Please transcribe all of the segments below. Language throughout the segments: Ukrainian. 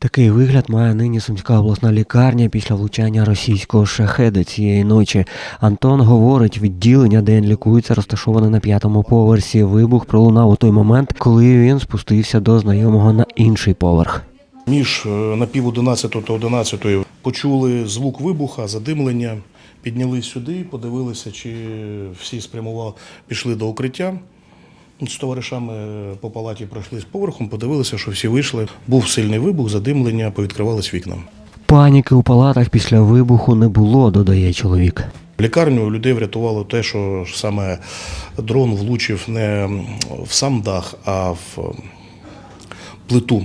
Такий вигляд має нині Сумська обласна лікарня після влучання російського шахеда цієї ночі. Антон говорить, відділення, де він лікується, розташоване на п'ятому поверсі. Вибух пролунав у той момент, коли він спустився до знайомого на інший поверх. Між е, на пів 11 та 11 почули звук вибуха, задимлення, піднялись сюди, подивилися, чи всі спрямували, пішли до укриття. З товаришами по палаті пройшли з поверхом, подивилися, що всі вийшли. Був сильний вибух, задимлення, повідкривались вікна. Паніки у палатах після вибуху не було, додає чоловік. Лікарню людей врятувало те, що саме дрон влучив не в сам дах, а в плиту,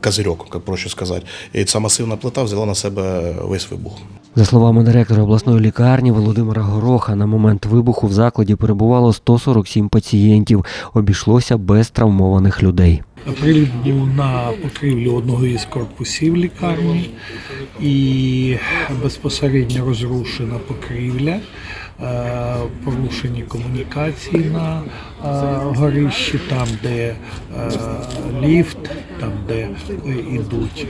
козирьок, як проще сказати. І ця масивна плита взяла на себе весь вибух. За словами директора обласної лікарні Володимира Гороха, на момент вибуху в закладі перебувало 147 пацієнтів. Обійшлося без травмованих людей. Приліт був на покрівлю одного із корпусів лікарні і безпосередньо розрушена покрівля, е, порушені комунікації на е, горищі, там, де е, ліфт, там, де йдуть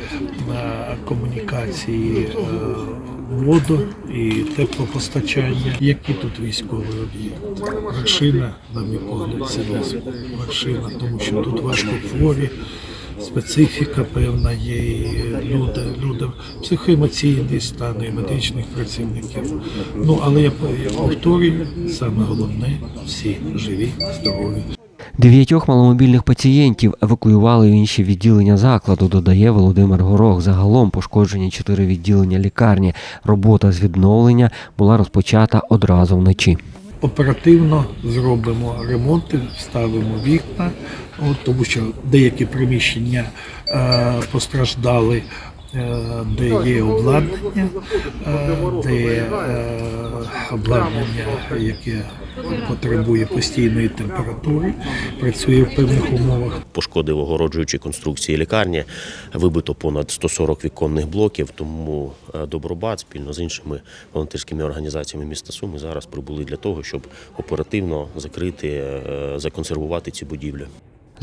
е, комунікації е, воду і теплопостачання. Які тут військові об'єкти? Вершина, на мій погляд, це вершина, тому що тут важко хворі, специфіка певна є, і люди, люди психоемоційний стан і медичних працівників. Ну але я повторюю, саме головне всі живі, здорові. Дев'ятьох маломобільних пацієнтів евакуювали в інші відділення закладу, додає Володимир Горох. Загалом пошкоджені чотири відділення лікарні. Робота з відновлення була розпочата одразу вночі. Оперативно зробимо ремонти, вставимо вікна, от, тому що деякі приміщення е, постраждали, де є обладнання, е, де е, обладнання, яке потребує постійної температури, працює в певних умовах. пошкодив огороджуючі конструкції лікарні. Вибито понад 140 віконних блоків. Тому е, Добробат спільно з іншими волонтерськими організаціями міста Суми зараз прибули для того, щоб оперативно закрити, е, законсервувати ці будівлі.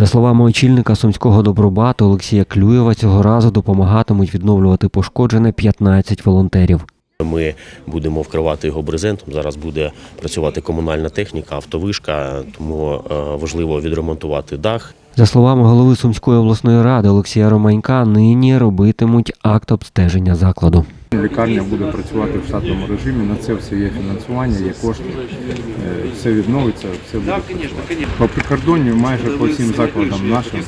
За словами очільника сумського добробату Олексія Клюєва, цього разу допомагатимуть відновлювати пошкоджене 15 волонтерів. Ми будемо вкривати його брезентом. Зараз буде працювати комунальна техніка, автовишка, тому е, важливо відремонтувати дах. За словами голови Сумської обласної ради Олексія Романька, нині робитимуть акт обстеження закладу. Лікарня буде працювати в штатному режимі. На це все є фінансування, є кошти. Е, Все відновиться, все буде працювати. По прикордонню майже по всім закладам нашим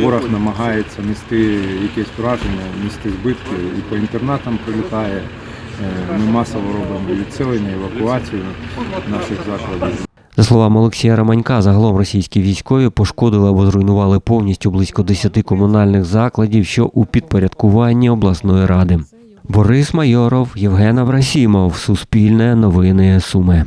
ворог намагається нести якесь враження, нести збитки і по інтернатам прилітає. Е, Ми масово робимо відселення, евакуацію наших закладів. За словами Олексія Романька, загалом російські військові пошкодили або зруйнували повністю близько 10 комунальних закладів, що у підпорядкуванні обласної ради. Борис Майоров, Євген Аврасімов, Суспільне новини Суми.